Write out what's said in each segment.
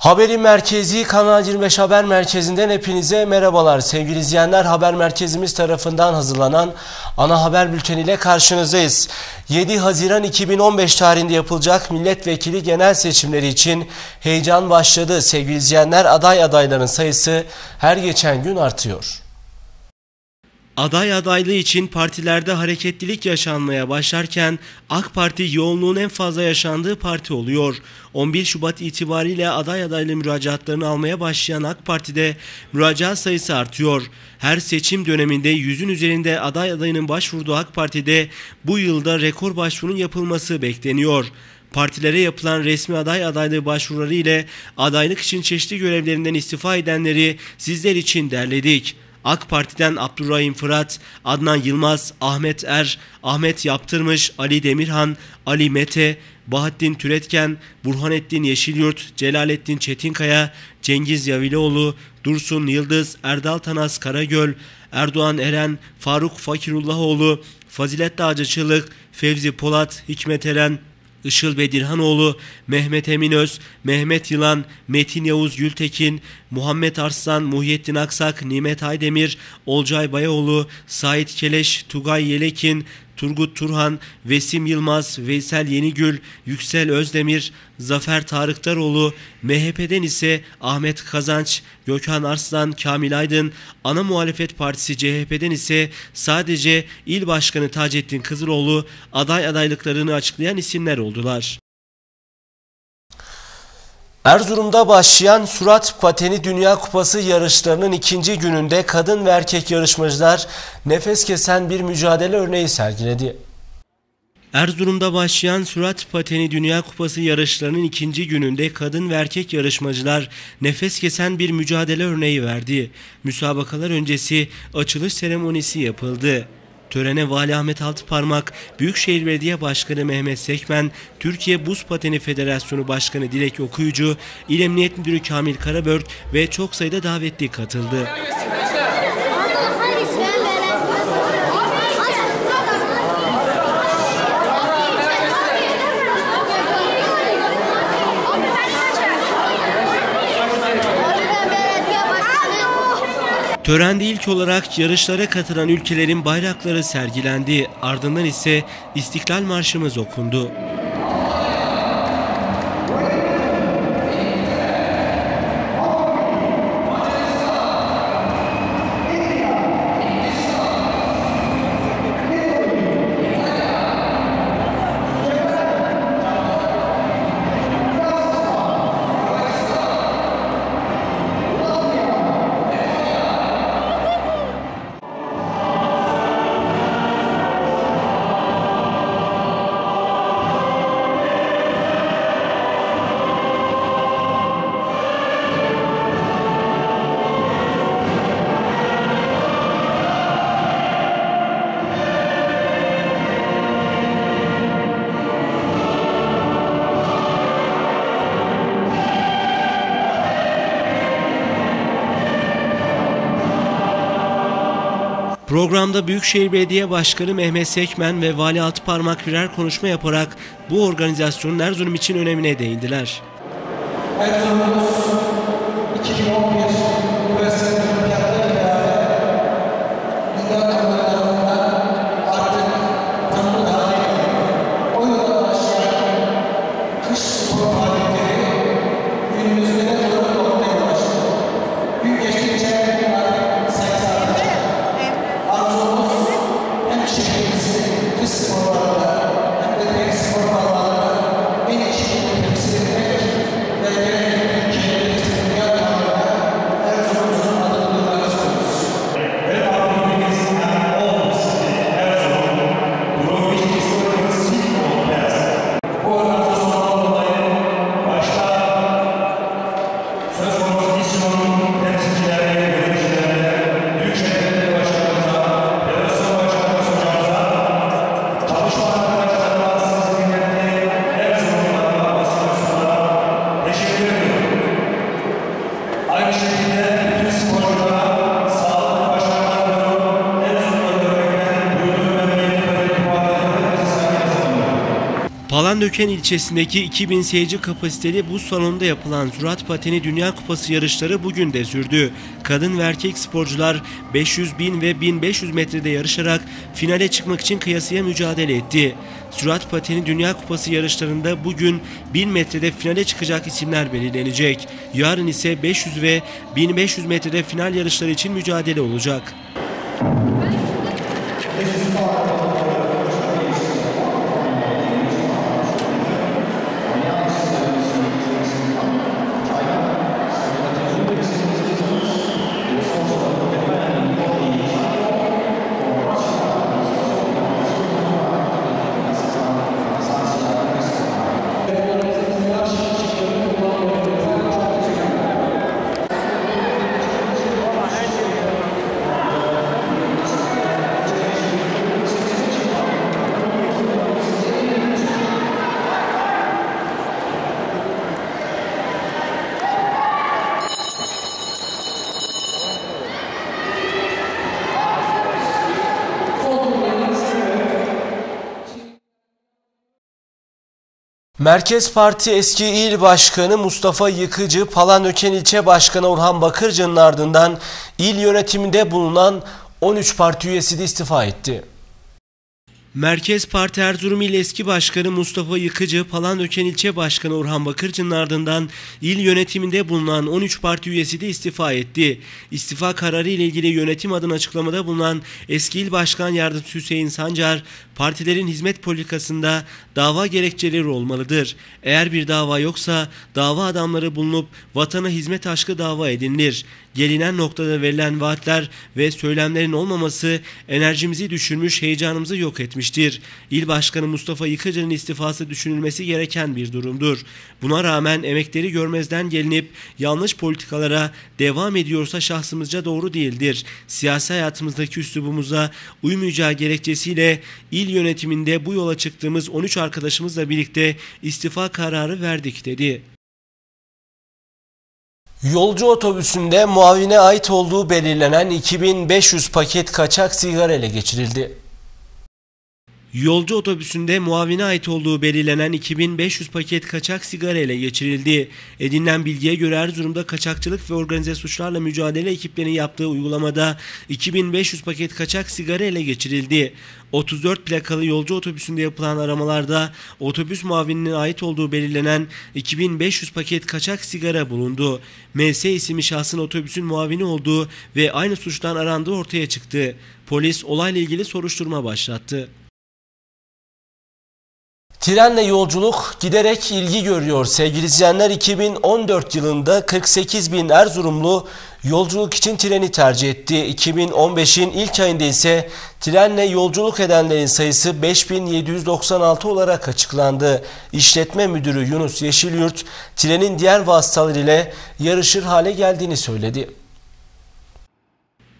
Haberin merkezi Kanal 25 Haber Merkezi'nden hepinize merhabalar. Sevgili izleyenler haber merkezimiz tarafından hazırlanan ana haber bülteniyle karşınızdayız. 7 Haziran 2015 tarihinde yapılacak milletvekili genel seçimleri için heyecan başladı. Sevgili izleyenler aday adayların sayısı her geçen gün artıyor. Aday adaylığı için partilerde hareketlilik yaşanmaya başlarken AK Parti yoğunluğun en fazla yaşandığı parti oluyor. 11 Şubat itibariyle aday adaylı müracaatlarını almaya başlayan AK Parti'de müracaat sayısı artıyor. Her seçim döneminde yüzün üzerinde aday adayının başvurduğu AK Parti'de bu yılda rekor başvurunun yapılması bekleniyor. Partilere yapılan resmi aday adaylığı başvuruları ile adaylık için çeşitli görevlerinden istifa edenleri sizler için derledik. AK Parti'den Abdurrahim Fırat, Adnan Yılmaz, Ahmet Er, Ahmet Yaptırmış, Ali Demirhan, Ali Mete, Bahattin Türetken, Burhanettin Yeşilyurt, Celalettin Çetinkaya, Cengiz Yaviloğlu, Dursun Yıldız, Erdal Tanas Karagöl, Erdoğan Eren, Faruk Fakirullahoğlu, Fazilet Dağcıçılık, Fevzi Polat, Hikmet Eren, Işıl Bedirhanoğlu, Mehmet Eminöz, Mehmet Yılan, Metin Yavuz Gültekin, Muhammed Arslan, Muhyiddin Aksak, Nimet Aydemir, Olcay Bayoğlu, Sait Keleş, Tugay Yelekin, Turgut Turhan, Vesim Yılmaz, Veysel Yenigül, Yüksel Özdemir, Zafer Tarıktaroğlu, MHP'den ise Ahmet Kazanç, Gökhan Arslan, Kamil Aydın, Ana Muhalefet Partisi CHP'den ise sadece İl Başkanı Taceddin Kızıloğlu aday adaylıklarını açıklayan isimler oldular. Erzurum'da başlayan Surat Pateni Dünya Kupası yarışlarının ikinci gününde kadın ve erkek yarışmacılar nefes kesen bir mücadele örneği sergiledi. Erzurum'da başlayan Surat Pateni Dünya Kupası yarışlarının ikinci gününde kadın ve erkek yarışmacılar nefes kesen bir mücadele örneği verdi. Müsabakalar öncesi açılış seremonisi yapıldı. Törene Vali Ahmet Altıparmak, Büyükşehir Belediye Başkanı Mehmet Sekmen, Türkiye Buz Pateni Federasyonu Başkanı Dilek Okuyucu, İl Emniyet Müdürü Kamil Karabörk ve çok sayıda davetli katıldı. Törende ilk olarak yarışlara katılan ülkelerin bayrakları sergilendi. Ardından ise İstiklal Marşımız okundu. Programda Büyükşehir Belediye Başkanı Mehmet Sekmen ve Vali Altıparmak birer konuşma yaparak bu organizasyonun Erzurum için önemine değindiler. Erzurum'un Palandöken ilçesindeki 2000 seyirci kapasiteli buz salonunda yapılan Sürat Pateni Dünya Kupası yarışları bugün de sürdü. Kadın ve erkek sporcular 500 bin ve 1500 metrede yarışarak finale çıkmak için kıyasıya mücadele etti. Sürat Pateni Dünya Kupası yarışlarında bugün 1000 metrede finale çıkacak isimler belirlenecek. Yarın ise 500 ve 1500 metrede final yarışları için mücadele olacak. Merkez Parti eski il başkanı Mustafa Yıkıcı, Palandöken ilçe başkanı Orhan Bakırcı'nın ardından il yönetiminde bulunan 13 parti üyesi de istifa etti. Merkez Parti Erzurum İl Eski Başkanı Mustafa Yıkıcı, Palandöken İlçe Başkanı Orhan Bakırcı'nın ardından il yönetiminde bulunan 13 parti üyesi de istifa etti. İstifa kararı ile ilgili yönetim adına açıklamada bulunan eski il başkan yardımcısı Hüseyin Sancar, partilerin hizmet politikasında dava gerekçeleri olmalıdır. Eğer bir dava yoksa dava adamları bulunup vatana hizmet aşkı dava edinilir. Gelinen noktada verilen vaatler ve söylemlerin olmaması enerjimizi düşürmüş, heyecanımızı yok etmiştir. İl Başkanı Mustafa Yıkıcı'nın istifası düşünülmesi gereken bir durumdur. Buna rağmen emekleri görmezden gelinip yanlış politikalara devam ediyorsa şahsımızca doğru değildir. Siyasi hayatımızdaki üslubumuza uymayacağı gerekçesiyle il yönetiminde bu yola çıktığımız 13 arkadaşımızla birlikte istifa kararı verdik dedi. Yolcu otobüsünde muavine ait olduğu belirlenen 2500 paket kaçak sigara ele geçirildi. Yolcu otobüsünde muavine ait olduğu belirlenen 2500 paket kaçak sigara ele geçirildi. Edinilen bilgiye göre Erzurum'da kaçakçılık ve organize suçlarla mücadele ekiplerinin yaptığı uygulamada 2500 paket kaçak sigara ele geçirildi. 34 plakalı yolcu otobüsünde yapılan aramalarda otobüs muavininin ait olduğu belirlenen 2500 paket kaçak sigara bulundu. MS isimli şahsın otobüsün muavini olduğu ve aynı suçtan arandığı ortaya çıktı. Polis olayla ilgili soruşturma başlattı. Trenle yolculuk giderek ilgi görüyor. Sevgili izleyenler 2014 yılında 48 bin Erzurumlu yolculuk için treni tercih etti. 2015'in ilk ayında ise trenle yolculuk edenlerin sayısı 5796 olarak açıklandı. İşletme müdürü Yunus Yeşilyurt trenin diğer vasıtalar ile yarışır hale geldiğini söyledi.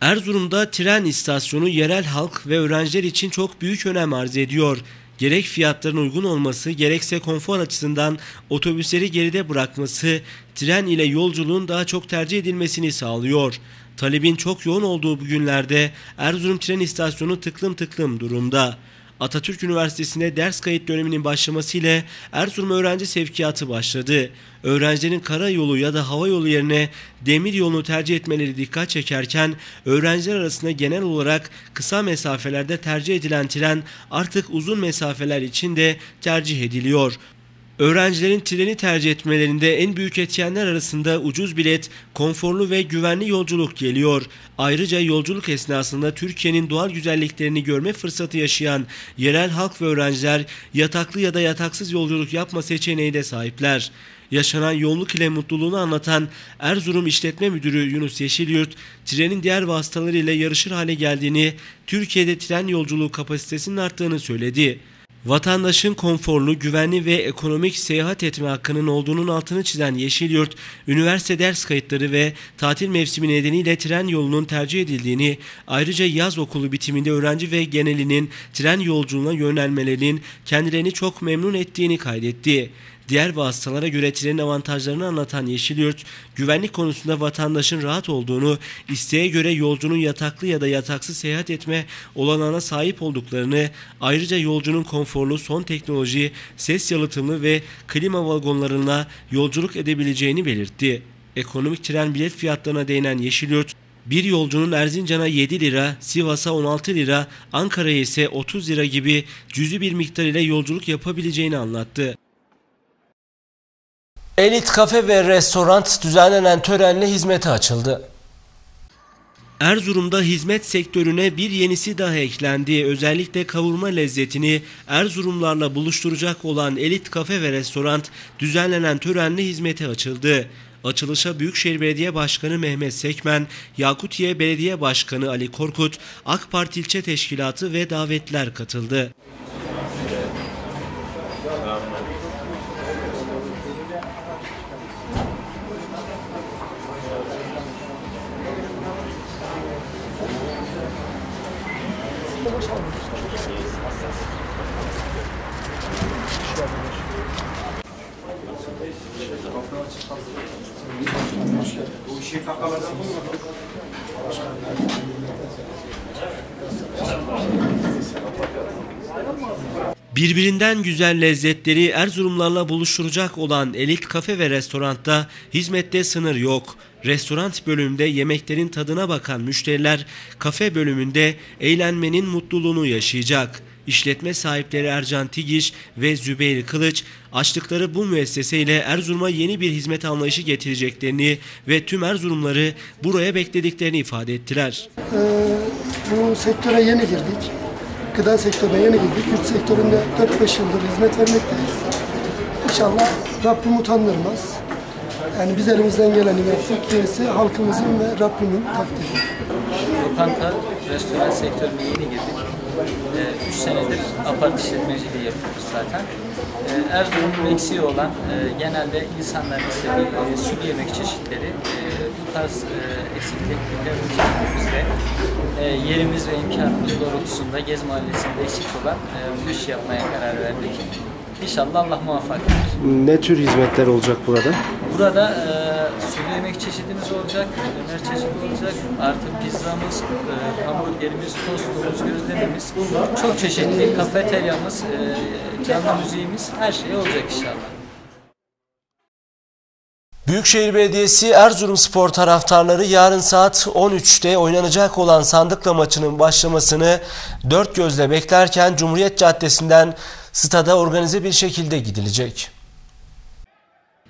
Erzurum'da tren istasyonu yerel halk ve öğrenciler için çok büyük önem arz ediyor gerek fiyatların uygun olması gerekse konfor açısından otobüsleri geride bırakması tren ile yolculuğun daha çok tercih edilmesini sağlıyor. Talebin çok yoğun olduğu bu günlerde Erzurum tren istasyonu tıklım tıklım durumda. Atatürk Üniversitesi'nde ders kayıt döneminin başlaması ile Erzurum öğrenci sevkiyatı başladı. Öğrencilerin karayolu ya da hava yolu yerine demir yolunu tercih etmeleri dikkat çekerken öğrenciler arasında genel olarak kısa mesafelerde tercih edilen tren artık uzun mesafeler için de tercih ediliyor. Öğrencilerin treni tercih etmelerinde en büyük etkenler arasında ucuz bilet, konforlu ve güvenli yolculuk geliyor. Ayrıca yolculuk esnasında Türkiye'nin doğal güzelliklerini görme fırsatı yaşayan yerel halk ve öğrenciler yataklı ya da yataksız yolculuk yapma seçeneği de sahipler. Yaşanan yoğunluk ile mutluluğunu anlatan Erzurum İşletme Müdürü Yunus Yeşilyurt, trenin diğer vasıtalarıyla yarışır hale geldiğini, Türkiye'de tren yolculuğu kapasitesinin arttığını söyledi. Vatandaşın konforlu, güvenli ve ekonomik seyahat etme hakkının olduğunun altını çizen Yeşilyurt, üniversite ders kayıtları ve tatil mevsimi nedeniyle tren yolunun tercih edildiğini, ayrıca yaz okulu bitiminde öğrenci ve genelinin tren yolculuğuna yönelmelerinin kendilerini çok memnun ettiğini kaydetti. Diğer vasıtalara göre trenin avantajlarını anlatan Yeşilyurt, güvenlik konusunda vatandaşın rahat olduğunu, isteğe göre yolcunun yataklı ya da yataksız seyahat etme olanağına sahip olduklarını, ayrıca yolcunun konforlu son teknoloji, ses yalıtımlı ve klima vagonlarına yolculuk edebileceğini belirtti. Ekonomik tren bilet fiyatlarına değinen Yeşilyurt, bir yolcunun Erzincan'a 7 lira, Sivas'a 16 lira, Ankara'ya ise 30 lira gibi cüzi bir miktar ile yolculuk yapabileceğini anlattı. Elit kafe ve restoran düzenlenen törenle hizmete açıldı. Erzurum'da hizmet sektörüne bir yenisi daha eklendi. Özellikle kavurma lezzetini Erzurumlarla buluşturacak olan Elit Kafe ve Restoran düzenlenen törenle hizmete açıldı. Açılışa Büyükşehir Belediye Başkanı Mehmet Sekmen, Yakutiye Belediye Başkanı Ali Korkut, AK Parti İlçe Teşkilatı ve davetler katıldı. Birbirinden güzel lezzetleri Erzurumlarla buluşturacak olan Elit Kafe ve Restorant'ta hizmette sınır yok. Restoran bölümünde yemeklerin tadına bakan müşteriler, kafe bölümünde eğlenmenin mutluluğunu yaşayacak. İşletme sahipleri Ercan Tigiş ve Zübeyir Kılıç açtıkları bu müesseseyle Erzurum'a yeni bir hizmet anlayışı getireceklerini ve tüm Erzurumları buraya beklediklerini ifade ettiler. Ee, bu sektöre yeni girdik. Gıda sektörüne yeni girdik. Yurt sektöründe 4-5 yıldır hizmet vermekteyiz. İnşallah Rabbim utandırmaz. Yani biz elimizden geleni yaptık. Gerisi halkımızın ve Rabbimin takdiri. Lokanta, restoran sektörüne yeni girdik. 3 ee, senedir apart işletmeciliği yapıyoruz zaten. Ee, Erzurum'un eksiği olan e, genelde insanların istediği e, sulu yemek çeşitleri e, bu tarz eksiklikler bizde yerimiz ve imkanımız doğrultusunda Gez Mahallesi'nde eksik olan bu işi yapmaya karar verdik. İnşallah Allah muvaffak eder. Ne tür hizmetler olacak burada? Burada yemek çeşidimiz olacak, döner çeşidi olacak, artık pizzamız, e, hamburgerimiz, tostumuz, gözlememiz, çok çeşitli kafeteryamız, e, canlı müziğimiz, her şey olacak inşallah. Büyükşehir Belediyesi Erzurum Spor taraftarları yarın saat 13'te oynanacak olan sandıkla maçının başlamasını dört gözle beklerken Cumhuriyet Caddesi'nden stada organize bir şekilde gidilecek.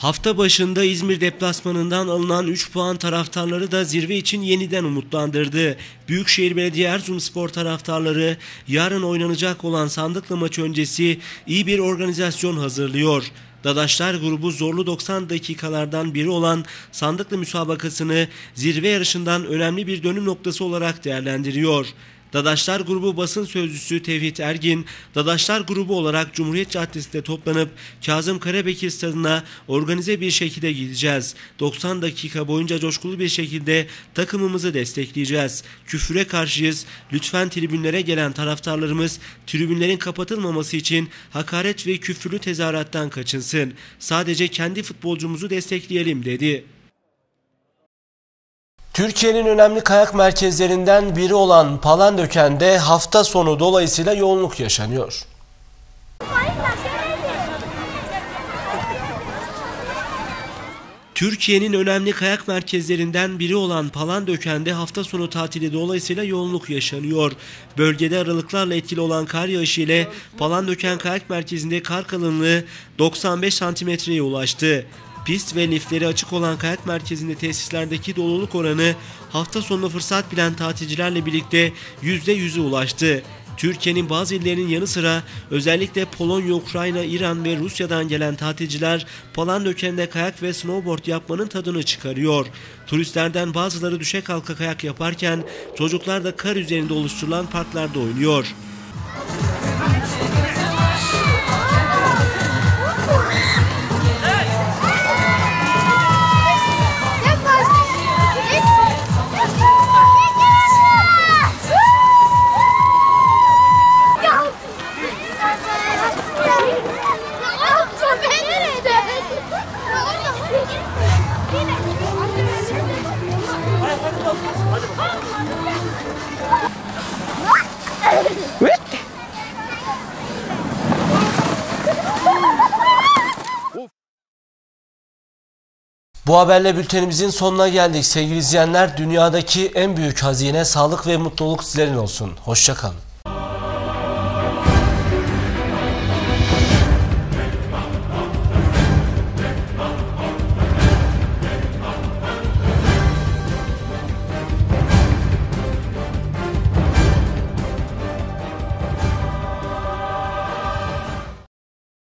Hafta başında İzmir deplasmanından alınan 3 puan taraftarları da zirve için yeniden umutlandırdı. Büyükşehir Belediye Erzurumspor taraftarları yarın oynanacak olan sandıklı maç öncesi iyi bir organizasyon hazırlıyor. Dadaşlar grubu zorlu 90 dakikalardan biri olan sandıklı müsabakasını zirve yarışından önemli bir dönüm noktası olarak değerlendiriyor. Dadaşlar Grubu basın sözcüsü Tevhid Ergin, Dadaşlar Grubu olarak Cumhuriyet Caddesi'nde toplanıp Kazım Karabekir stadına organize bir şekilde gideceğiz. 90 dakika boyunca coşkulu bir şekilde takımımızı destekleyeceğiz. Küfüre karşıyız. Lütfen tribünlere gelen taraftarlarımız tribünlerin kapatılmaması için hakaret ve küfürlü tezahürattan kaçınsın. Sadece kendi futbolcumuzu destekleyelim dedi. Türkiye'nin önemli kayak merkezlerinden biri olan Palandöken'de hafta sonu dolayısıyla yoğunluk yaşanıyor. Türkiye'nin önemli kayak merkezlerinden biri olan Palandöken'de hafta sonu tatili dolayısıyla yoğunluk yaşanıyor. Bölgede aralıklarla etkili olan kar yağışı ile Palandöken Kayak Merkezi'nde kar kalınlığı 95 santimetreye ulaştı. Pist ve lifleri açık olan kayak merkezinde tesislerdeki doluluk oranı hafta sonu fırsat bilen tatilcilerle birlikte %100'e ulaştı. Türkiye'nin bazı illerinin yanı sıra özellikle Polonya, Ukrayna, İran ve Rusya'dan gelen tatilciler Palandöken'de kayak ve snowboard yapmanın tadını çıkarıyor. Turistlerden bazıları düşe kalka kayak yaparken çocuklar da kar üzerinde oluşturulan parklarda oynuyor. Bu haberle bültenimizin sonuna geldik. Sevgili izleyenler dünyadaki en büyük hazine sağlık ve mutluluk sizlerin olsun. Hoşçakalın.